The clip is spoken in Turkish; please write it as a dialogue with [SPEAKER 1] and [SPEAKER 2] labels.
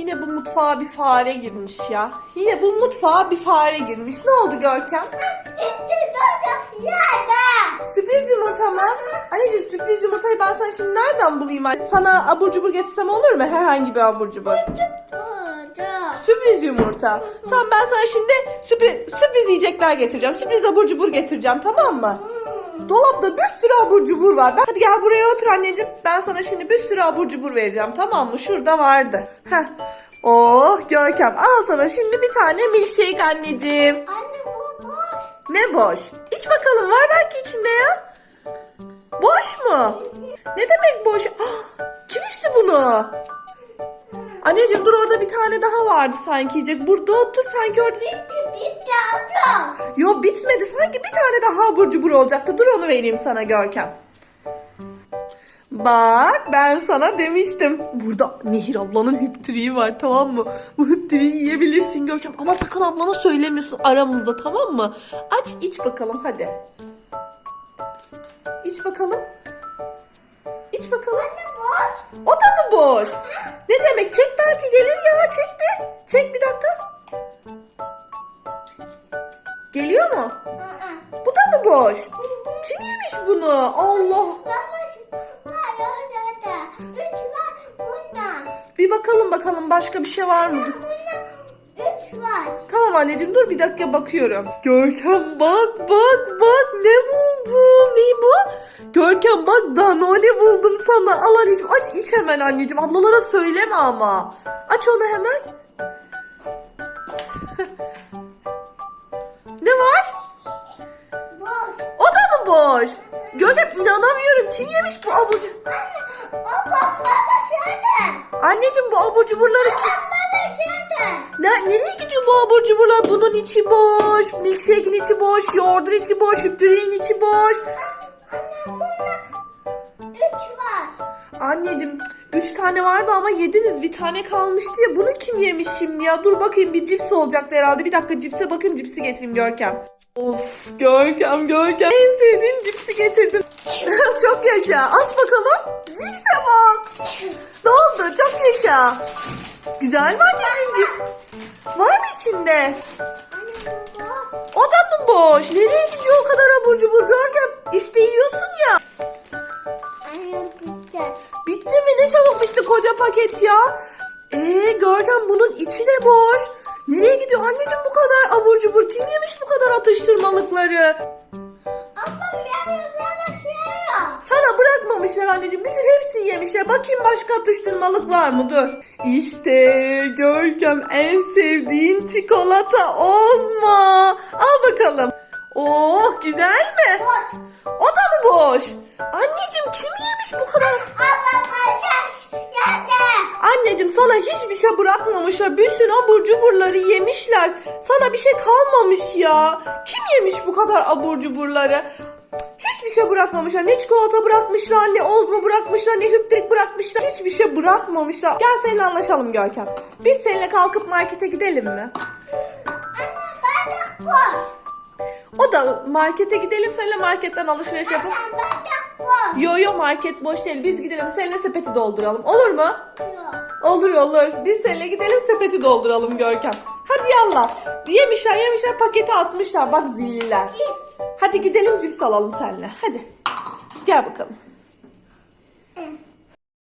[SPEAKER 1] Yine bu mutfağa bir fare girmiş ya. Yine bu mutfağa bir fare girmiş. Ne oldu Görkem? Sürpriz yumurta mı? Anneciğim sürpriz yumurtayı ben sana şimdi nereden bulayım? Sana abur cubur getirsem olur mu? Herhangi bir abur cubur. Sürpriz yumurta. Tamam ben sana şimdi sürpriz, sürpriz yiyecekler getireceğim. Sürpriz abur cubur getireceğim tamam mı? Dolapta bir sürü abur cubur var. Ben, gel buraya otur anneciğim. Ben sana şimdi bir sürü abur cubur vereceğim tamam mı? Şurada vardı. Heh. Oh Görkem al sana şimdi bir tane milkshake anneciğim. Ne boş? İç bakalım var belki içinde ya. Boş mu? Ne demek boş? Ah, Kim içti bunu? Anneciğim dur orada bir tane daha vardı sanki yiyecek. Burada otur sanki orada. Yok bitmedi sanki bir tane daha abur cubur olacaktı. Dur onu vereyim sana Görkem. Bak ben sana demiştim. Burada Nehir ablanın hüptiriği var tamam mı? Bu hüptiriği yiyebilirsin Görkem. Ama sakın ablana söylemiyorsun aramızda tamam mı? Aç iç bakalım hadi. İç bakalım. İç bakalım. O da mı boş? Ne demek? Çek belki gelir ya. Çek bir. Çek bir dakika. Geliyor mu? Bu da mı boş? Kim yemiş bunu? Allah. Bir bakalım bakalım başka bir şey var mı? Tamam anneciğim dur bir dakika bakıyorum. Görkem bak bak bak ne buldum. Ne bu? Görkem bak Danone buldum sana. Al anneciğim aç iç hemen anneciğim. Ablalara söyleme ama. Aç onu hemen. Anneciğim bu abur cuburları kim? Ne, nereye gidiyor bu abur cuburlar? Bunun içi boş. Milkshake'in içi boş. Yoğurdun içi boş. Hüptüreğin içi boş. Anneciğim üç tane vardı ama yediniz. Bir tane kalmıştı ya. Bunu kim yemiş şimdi ya? Dur bakayım bir cips olacaktı herhalde. Bir dakika cipse bakayım. Cipsi getireyim Görkem. Of Görkem Görkem. En sevdiğim cipsi getirdim. Çok yaşa. Aç bakalım. Cipse bak. Ne oldu? Çok yaşa. Güzel mi anneciğim cips? Var mı içinde? O da mı boş? Nereye gidiyor o kadar abur cubur Görkem? İşte yiyorsun ya. Bitti mi? Ne çabuk bitti koca paket ya. Ee Görkem bunun içi de boş. Nereye gidiyor anneciğim bu kadar abur cubur? Kim yemiş bu kadar atıştırmalıkları? Bırakmamışlar anneciğim. Bütün hepsini yemişler. Bakayım başka atıştırmalık var mı? Dur. İşte Görkem en sevdiğin çikolata Ozma. Al bakalım. Oh güzel mi? O da mı boş? Anneciğim kim yemiş bu kadar? Anneciğim sana hiçbir şey bırakmamışlar. Bütün abur cuburları yemişler. Sana bir şey kalmamış ya. Kim yemiş bu kadar abur cuburları? Hiçbir şey bırakmamışlar. Ne çikolata bırakmışlar, ne ozma bırakmışlar, ne hüptrik bırakmışlar. Hiçbir şey bırakmamışlar. Gel seninle anlaşalım Görkem. Biz seninle kalkıp markete gidelim mi? O da markete gidelim seninle marketten alışveriş yapalım. Yo yo market boş değil. Biz gidelim seninle sepeti dolduralım. Olur mu? Olur olur. Biz seninle gidelim sepeti dolduralım Görkem. Hadi yallah. Yemişler yemişler paketi atmışlar. Bak zilliler. Hadi gidelim cips alalım seninle. Hadi. Gel bakalım.